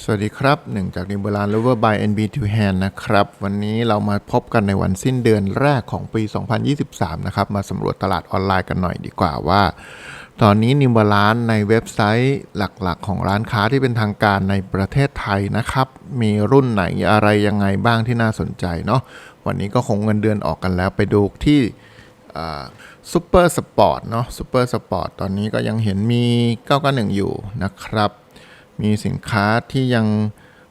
สวัสดีครับหนึ่งจากนิบอร์ลาน Lover by NB to Hand นะครับ วันนี้เรามาพบกันในวันสิ้นเดือนแรกของปี 2023 นะครับ มาสำรวจตลาดออนไลน์กันหน่อยดีกว่าว่า ตอนนี้นิบอร์ลานในเว็บไซต์หลักๆ ของร้านค้าที่เป็นทางการในประเทศไทยนะครับ มีรุ่นไหนอะไรยังไงบ้างที่น่าสนใจเนาะวันนี้ก็คงเงินเดือนออกกันแล้วไปดูที่ซูเปอร์สปอร์ตเนาะซูเปอร์สปอร์ตตอนนี้ก็ยังเห็นมี 991 อยู่นะครับ มีสินค้าที่ยัง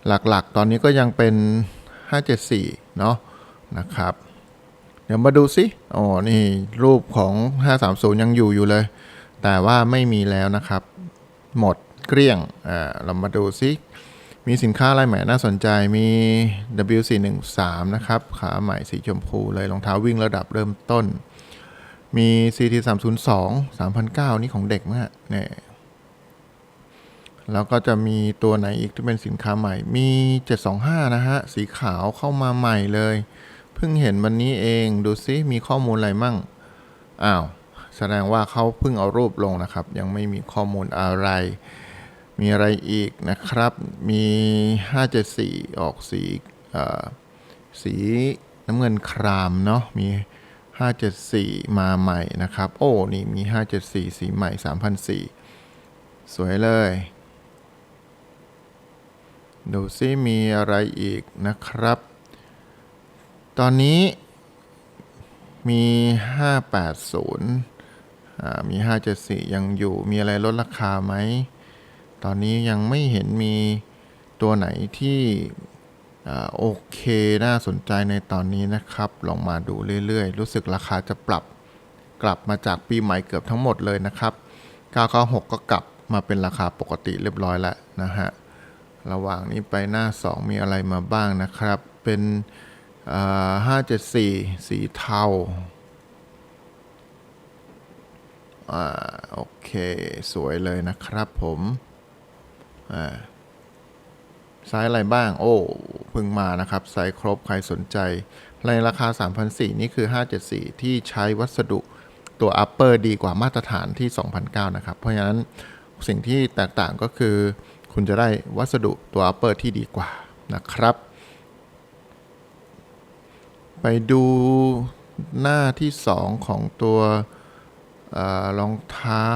หลักๆ ตอนนี้ก็ยังเป็น 574 เนาะนะครับ เดี๋ยวมาดูสิอ๋อนี่รูปของ 530 ยังอยู่อยู่เลย แต่ว่าไม่มีแล้วนะครับ หมดเกลี้ยงอ่าเรามาดูสิมีสินค้าอะไรใหม่น่าสนใจมี W413 นะครับ ขาใหม่สีชมพูเลยรองเท้าวิ่งระดับเริ่มต้น มี CT 302 3,009 นี่ของเด็กมากเนี่ย แล้วก็จะมีตัวไหนอีกที่เป็นสินค้าใหม่ มี 725 นะฮะ สีขาวเข้ามาใหม่เลย เพิ่งเห็นวันนี้เอง ดูซิ มีข้อมูลอะไรมั่ง อ้าว แสดงว่าเขาเพิ่งเอารูปลงนะครับ ยังไม่มีข้อมูลอะไร มีอะไรอีกนะครับ มี 574 ออกสีเอ่อสีน้ำเงินครามเนาะ มี 574 มาใหม่นะครับ โอ้ นี่มี 574 สีใหม่ 3,004สวยเลย ดูซิมีอะไรอีกนะครับ ตอนนี้มี 580 มี 574 ยังอยู่ มีอะไรลดราคาไหม ตอนนี้ยังไม่เห็นมีตัวไหนที่โอเค น่าสนใจในตอนนี้นะครับ ลองมาดูเรื่อยๆ รู้สึกราคาจะปรับกลับมาจากปีใหม่เกือบทั้งหมดเลยนะครับ 996 ก็กลับมาเป็นราคาปกติเรียบร้อยแล้วนะฮะ ระหว่างนี้ไปหน้า 2 มีอะไรมาบ้างนะครับ เป็นอ่า574สีเทาอ่าโอเค สวยเลยนะครับผมอ่าไซส์อะไรบ้าง โอ้เพิ่งมานะครับไซส์ครบใครสนใจ ในราคา3,400นี่คือ 574 ที่ใช้วัสดุตัว upper ดีกว่ามาตรฐานที่ 2,009นะครับ เพราะฉะนั้นสิ่งที่แตกต่างก็คือ คุณจะได้วัสดุตัว upper ที่ดีกว่านะครับ ไปดูหน้าที่ 2 ของตัวออรองเท้า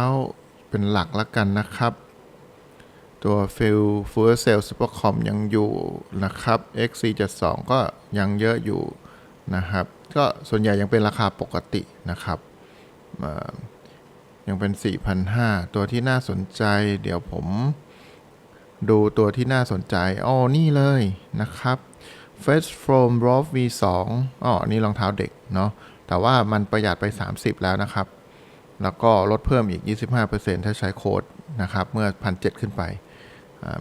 เป็นหลักล้วกันนะครับ ตัวฟิลฟูเซลซูเปอร์คอมยังอยู่นะครับ XC72 ก็ยังเยอะอยู่นะครับ ก็ส่วนใหญ่ยังเป็นราคาปกตินะครับยังเป็น 4,500 ตัวที่น่าสนใจเดี๋ยวผม ดูตัวที่น่าสนใจอ๋อนี่เลยนะครับ Face From r o f V2 อ๋อนี่รองเท้าเด็กเนาะ แต่ว่ามันประหยัดไป 30 แล้วนะครับ แล้วก็ลดเพิ่มอีก 25%ถ้าใช้โค้ดนะครับ เมื่อ 1,700 ขึ้นไป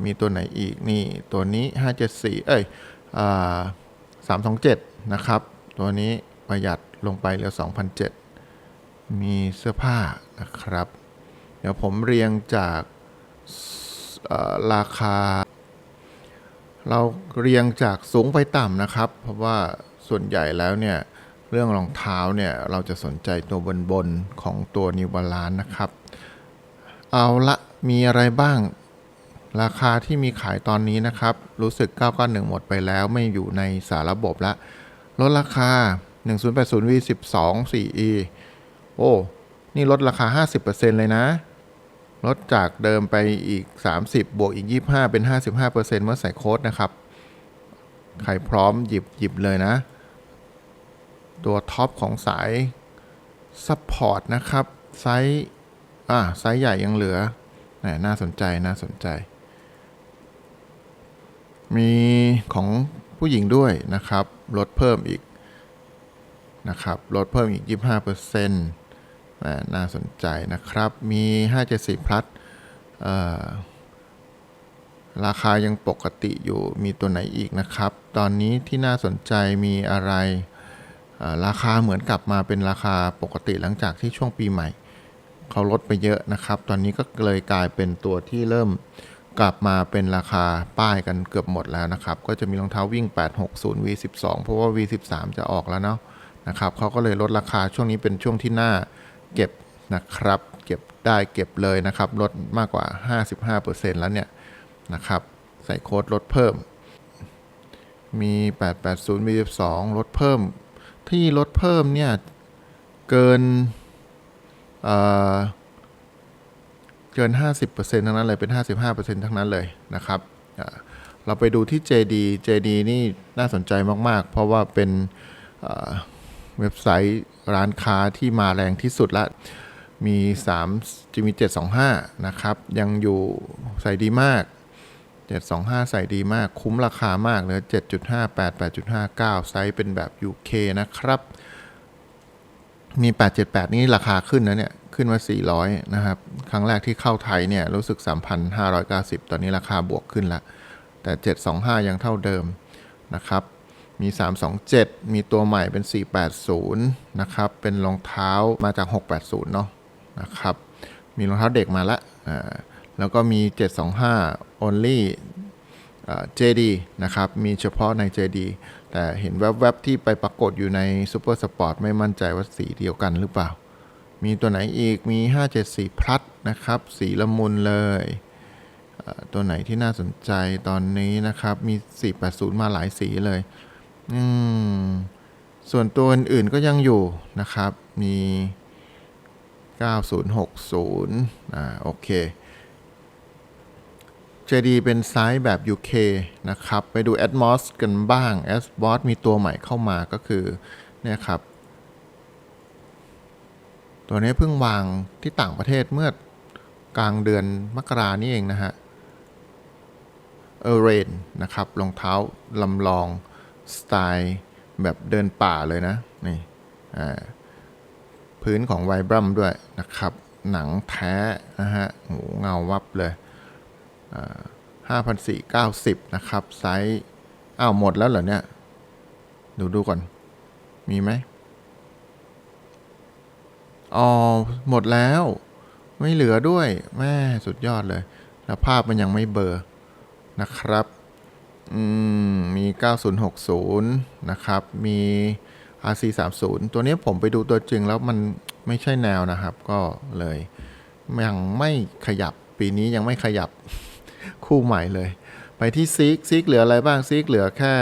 มีตัวไหนอีก นี่ ตัวนี้ 574 เอ้ยอ327 นะครับ ตัวนี้ประหยัดลงไปเหลือ 2,007 มีเสื้อผ้านะครับ เดี๋ยวผมเรียงจาก ราคา เราเรียงจากสูงไปต่ำนะครับ เพราะว่าส่วนใหญ่แล้วเนี่ยเรื่องรองเท้าเนี่ยเราจะสนใจตัวบนๆของตัวนิวบาลานนะครับ เอาละมีอะไรบ้าง ราคาที่มีขายตอนนี้นะครับ รู้สึก 991 หมดไปแล้วไม่อยู่ในสารระบบละลดราคา 1080 V12 4E โอ้ นี่ลดราคา 50%เลยนะ ลดจากเดิมไปอีก 30 บวกอีก 25 เป็น 55%เมื่อใส่โค้ดนะครับ ใครพร้อมหยิบหยิบเลยนะ ตัวท็อปของสายซัพพอร์ตนะครับ ไซส์อ่าไซส์ใหญ่ยังเหลือ น่าสนใจน่าสนใจ มีของผู้หญิงด้วยนะครับ ลดเพิ่มอีกนะครับ ลดเพิ่มอีก 25%อ่าน่ น่าสนใจนะครับ มี 574 plus เอ่อราคายังปกติอยู่ มีตัวไหนอีกนะครับ ตอนนี้ที่น่าสนใจมีอะไร ราคาเหมือนกลับมาเป็นราคาปกติหลังจากที่ช่วงปีใหม่ เขาลดไปเยอะนะครับ ตอนนี้ก็เลยกลายเป็นตัวที่เริ่มกลับมาเป็นราคาป้ายกันเกือบหมดแล้วนะครับ ก็จะมีรองเท้าวิ่ง 860 V12 เพราะว่า V13 จะออกแล้วเนาะนะครับเขาก็เลยลดราคาช่วงนี้เป็นช่วงที่น่า เก็บนะครับ เก็บได้เก็บเลยนะครับ ลดมากกว่า 55%แล้วเนี่ยนะครับ ใส่โค้ดลดเพิ่ม มี 880 มี 12 ลดเพิ่ม ที่ลดเพิ่มเนี่ย เกินเอ่อเกิน 50%ทั้งนั้นเลยเป็น 55%ทั้งนั้นเลยนะครับ เราไปดูที่ JD JD นี่น่าสนใจมาก ๆ เพราะว่าเป็น เว็บไซต์ร้านค้าที่มาแรงที่สุดละ มี3จะมี 725 นะครับ ยังอยู่ใส่ดีมาก 725 ใส่ดีมาก คุ้มราคามากเลย7.58 8.59 ไซส์เป็นแบบ UK นะครับ มี 878 นี่ราคาขึ้นนะเนี่ย ขึ้นมา 400 นะครับ ครั้งแรกที่เข้าไทยเนี่ย รู้สึก 3,590 ตอนนี้ราคาบวกขึ้นละ แต่ 725 ยังเท่าเดิมนะครับ มี 327 มีตัวใหม่เป็น 480 นะครับ เป็นรองเท้ามาจาก 680 เนาะนะครับ มีรองเท้าเด็กมาละอ่าแล้วก็มี 725 only อ่า JD นะครับ มีเฉพาะใน JD แต่เห็นแวบๆที่ไปปรากฏอยู่ใน Super Sport ไม่มั่นใจว่าสีเดียวกันหรือเปล่า มีตัวไหนอีกมี 574 plus นะครับ สีละมุนเลยเอ่อตัวไหนที่น่าสนใจตอนนี้นะครับ มี 480 มาหลายสีเลย อืมส่วนตัวอื่นๆก็ยังอยู่นะครับ มี 9060 อ่า โอเค JD เป็นไซส์แบบ UK นะครับ ไปดู Atmos กันบ้าง Atmos มีตัวใหม่เข้ามาก็คือ เนี่ยครับ ตัวนี้เพิ่งวางที่ต่างประเทศเมื่อกลางเดือนมกรานี่เองนะฮะ เอเรนนะครับ รองเท้าลำลอง สไตล์แบบเดินป่าเลยนะนี่พื้นของไวบรัมด้วยนะครับ หนังแท้นะฮะโหเงาวับเลยห้าพันสี่เก้าสิบนะครับ ไซส์อ้าวหมดแล้วเหรอเนี่ย ดูดูก่อน มีไหมอ๋อ หมดแล้ว ไม่เหลือด้วย แม่สุดยอดเลย แล้วภาพมันยังไม่เบอร์นะครับ มมี 9060 นะครับ มี RC30 ตัวนี้ผมไปดูตัวจริงแล้วมันไม่ใช่แนวนะครับ ก็เลยยังไม่ขยับปีนี้ยังไม่ขยับคู่ใหม่เลย ไปที่ซิกซิกเหลืออะไรบ้างซิกเหลือแค่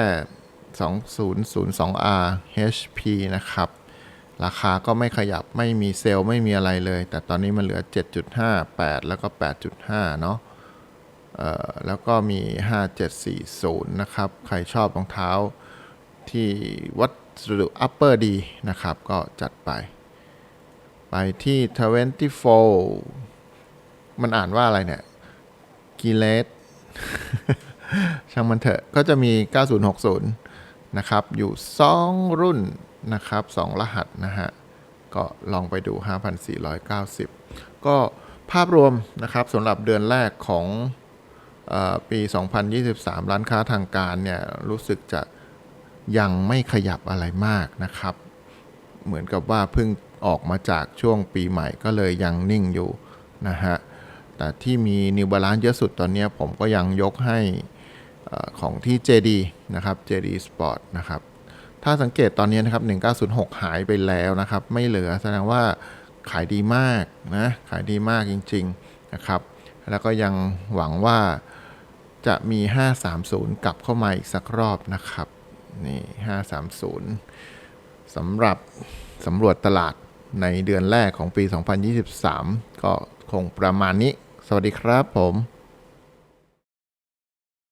2002R HP นะครับ ราคาก็ไม่ขยับไม่มีเซลล์ไม่มีอะไรเลย แต่ตอนนี้มันเหลือ 7.58 แล้วก็ 8.5 เนาะ แล้วก็มี 5740 นะครับ ใครชอบรองเท้าที่วัสดุ upper ดีนะครับ ก็จัดไป ไปที่ 24 มันอ่านว่าอะไรเนี่ยกิเลสช่างมันเถอะ ก็จะมี 9060 นะครับ อยู่ 2 รุ่นนะครับ 2 รหัสนะฮะ ก็ลองไปดู 5,490 ก็ภาพรวมนะครับสำหรับเดือนแรกของ ปี 2023 ร้านค้าทางการเนี่ยรู้สึกจะยังไม่ขยับอะไรมากนะครับ เหมือนกับว่าเพิ่งออกมาจากช่วงปีใหม่ก็เลยยังนิ่งอยู่นะฮะ แต่ที่มี New Balance เยอะสุดตอนนี้ผมก็ยังยกให้ของที่ JD นะครับ JD Sport นะครับ ถ้าสังเกตตอนนี้นะครับ 1906 หายไปแล้วนะครับ ไม่เหลือแสดงว่าขายดีมากนะ ขายดีมากจริง ๆนะครับ แล้วก็ยังหวังว่า จะมี 530 กลับเข้ามาอีกสักรอบนะครับ นี่ 530สำหรับสำรวจตลาดในเดือนแรกของปี 2023 ก็คงประมาณนี้ สวัสดีครับผม